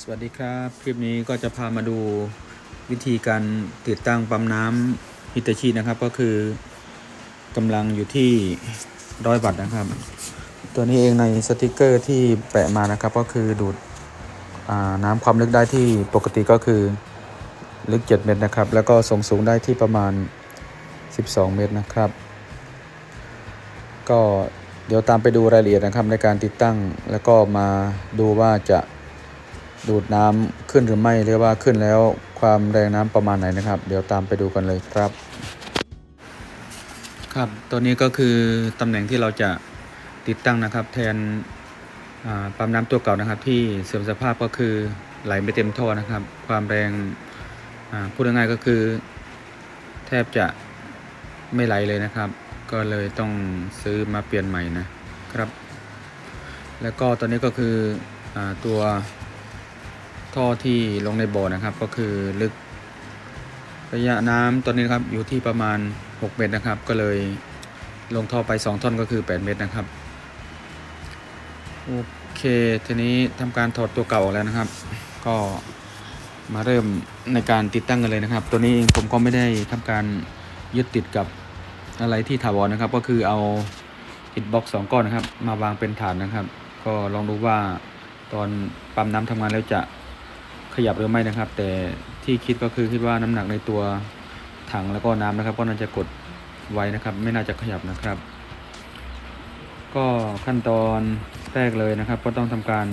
สวัสดีครับ คลิปนี้ก็จะพามาดูวิธีการติดตั้งปั๊มน้ำฮิตาชินะครับ ก็คือกำลังอยู่ที่ร้อยวัตต์นะครับ ตัวนี้เองในสติกเกอร์ที่แปะมานะครับ ก็คือดูดน้ำความลึกได้ที่ปกติก็คือลึก 7 เมตรนะครับ แล้วก็ส่งสูงได้ที่ประมาณ 12 เมตรนะครับ ก็เดี๋ยวตามไปดูรายละเอียดนะครับในการติดตั้งแล้วก็มาดูว่าจะ ดูดน้ำขึ้นหรือไม่หรือว่าขึ้นแล้วความแรงน้ำประมาณไหนนะครับ เดี๋ยวตามไปดูกันเลยครับ ครับตัวนี้ก็คือตำแหน่งที่เราจะติดตั้งนะครับ แทนปั๊มน้ำตัวเก่านะครับ ที่เสื่อมสภาพก็คือไหลไม่เต็มท่อนะครับ ความแรงพูดง่ายๆก็คือ แทบจะไม่ไหลเลยนะครับ ก็เลยต้องซื้อมาเปลี่ยนใหม่นะครับ แล้วก็ตอนนี้ก็คืออตัว ท่อที่ลงในบ่อนะครับ ก็คือลึกระยะน้ำตอนนี้นะครับอยู่ที่ประมาณ 6 เมตรนะครับ ก็เลยลงท่อไป 2 ท่อนก็คือ 8 เมตรนะครับโอเคทีนี้ทำการถอดตัวเก่าออกแล้วนะครับ ก็มาเริ่มในการติดตั้งกันเลยนะครับ ตัวนี้เองผมก็ไม่ได้ทำการยึดติดกับอะไรที่ถาวรนะครับ ก็คือเอาอิฐบล็อกสองก้อนนะครับ มาวางเป็นฐานนะครับ ก็ลองดูว่าตอนปั๊มน้ำทำงานแล้วจะ ขยับหรือไม่นะครับ แต่ที่คิดก็คือคิดว่าน้ำหนักในตัวถังแล้วก็น้ำนะครับ ก็น่าจะกดไว้นะครับ ไม่น่าจะขยับนะครับ ก็ขั้นตอนแรกเลยนะครับ ก็ต้องทำการ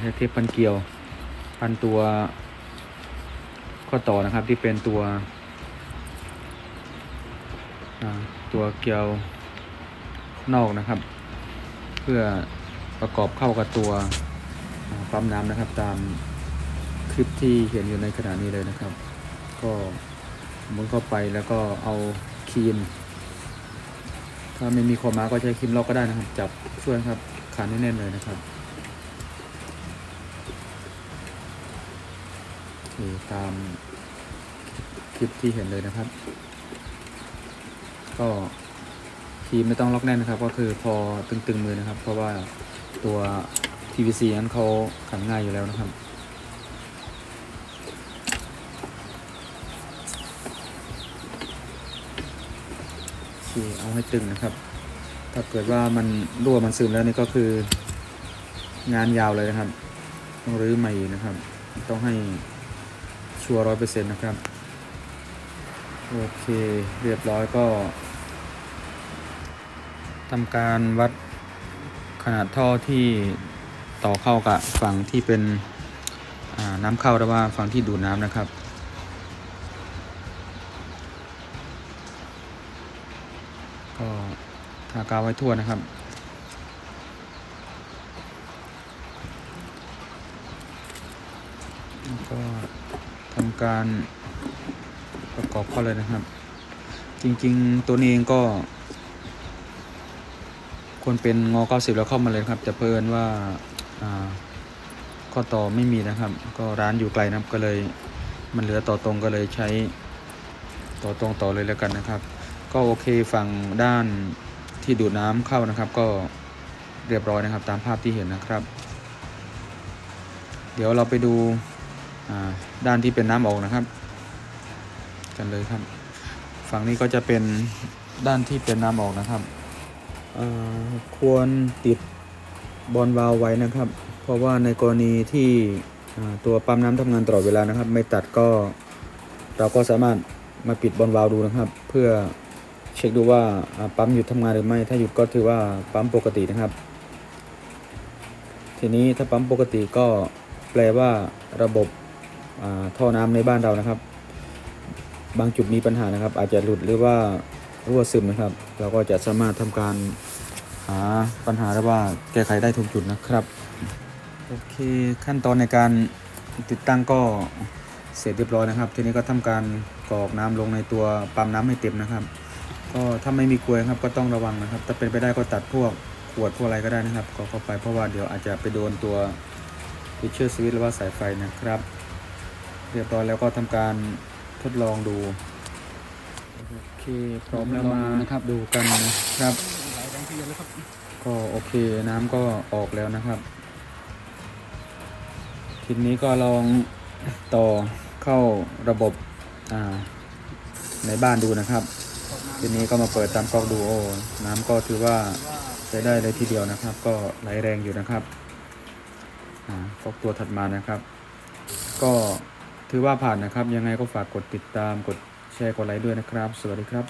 ให้เทปพันเกลียวพันตัวข้อต่อนะครับที่เป็นตัวตัวเกลียวนอกนะครับ เพื่อประกอบเข้ากับตัวปั๊มน้ำนะครับตาม คลิปที่เห็นอยู่ในขณะนี้เลยนะครับ ก็มุนเข้าไปแล้วก็เอาครีม ถ้าไม่มีคอมาก็ใช้ครีมล็อกก็ได้นะครับ จับช่วยครับขันแน่นเลยนะครับนี่ตามคลิปที่เห็นเลยนะครับ ก็ครีมไม่ต้องล็อกแน่นนะครับ ก็คือพอตึงๆมือนะครับ เพราะว่าตัว PVC นั้นเขาขันง่ายอยู่แล้วนะครับ เคเอาให้ตึงนะครับ ถ้าเกิดว่ามันรั่วมันซึมแล้วนี่ก็คืองานยาวเลยนะครับ ต้องรื้อใหม่นะครับ ต้องให้ชัวร์ร้อยเปอร์เซ็นต์นะครับโอเคเรียบร้อยก็ทำการวัดขนาดท่อที่ต่อเข้ากับฝั่งที่เป็นน้ำเข้าหรือว่าฝั่งที่ดูดน้ำนะครับ ก็ทากาวไว้ทั่วนะครับ แล้วก็ทำการประกอบเข้าเลยนะครับ จริงๆตัวนี้เองก็ ควรเป็นงอ 90 แล้วเข้ามาเลยครับ แต่เพลินว่าอ่าข้อต่อไม่มีนะครับ ก็ร้านอยู่ไกลนะครับก็เลยมันเหลือต่อตรงก็เลยใช้ต่อตรงต่อเลยแล้วกันนะครับ ก็โอเคฝั่งด้านที่ดูดน้ำเข้านะครับ ก็เรียบร้อยนะครับ ตามภาพที่เห็นนะครับ เดี๋ยวเราไปดูด้านที่เป็นน้ำออกนะครับ กันเลยครับ ฝั่งนี้ก็จะเป็นด้านที่เป็นน้ำออกนะครับควรติดบอลวาล์วไว้นะครับ เพราะว่าในกรณีที่ตัวปั๊มน้ำทำงานตลอดเวลานะครับ ไม่ตัดก็เราก็สามารถมาปิดบอลวาล์วดูนะครับ เพื่อ เช็คดูว่าปั๊มหยุดทำงานหรือไม่ ถ้าหยุดก็ถือว่าปั๊มปกตินะครับ ทีนี้ถ้าปั๊มปกติก็แปลว่าระบบท่อน้ำในบ้านเรานะครับ บางจุดมีปัญหานะครับ อาจจะหลุดหรือว่ารั่วซึมนะครับ เราก็จะสามารถทำการหาปัญหาหรือว่าแก้ไขได้ทุกจุดนะครับโอเคขั้นตอนในการติดตั้งก็เสร็จเรียบร้อยนะครับ ทีนี้ก็ทำการกรอกน้ำลงในตัวปั๊มน้ำให้เต็มนะครับ ก็ถ้าไม่มีกลวยครับก็ต้องระวังนะครับ ถ้าเป็นไปได้ก็ตัดพวกขวดพวกอะไรก็ได้นะครับกรอเข้าไปเพราะว่าเดี๋ยวอาจจะไปโดนตัวฟิชเชอร์สวิตหรือว่าสายไฟนะครับ เรียบร้อยแล้วก็ทำการทดลองดูโอเคพร้อมแล้วมานะครับดูกันนะครับก็โอเคน้ำก็ออกแล้วนะครับ ทีนี้ก็ลองต่อเข้าระบบในบ้านดูนะครับ ทีนี้ก็มาเปิดตามก๊อกดูโอน้ำก็ถือว่าใช้ได้เลยทีเดียวนะครับ ก็ไหลแรงอยู่นะครับอก๊อกตัวถัดมานะครับ ก็ถือว่าผ่านนะครับ ยังไงก็ฝากกดติดตามกดแชร์กดไลค์ด้วยนะครับ สวัสดีครับ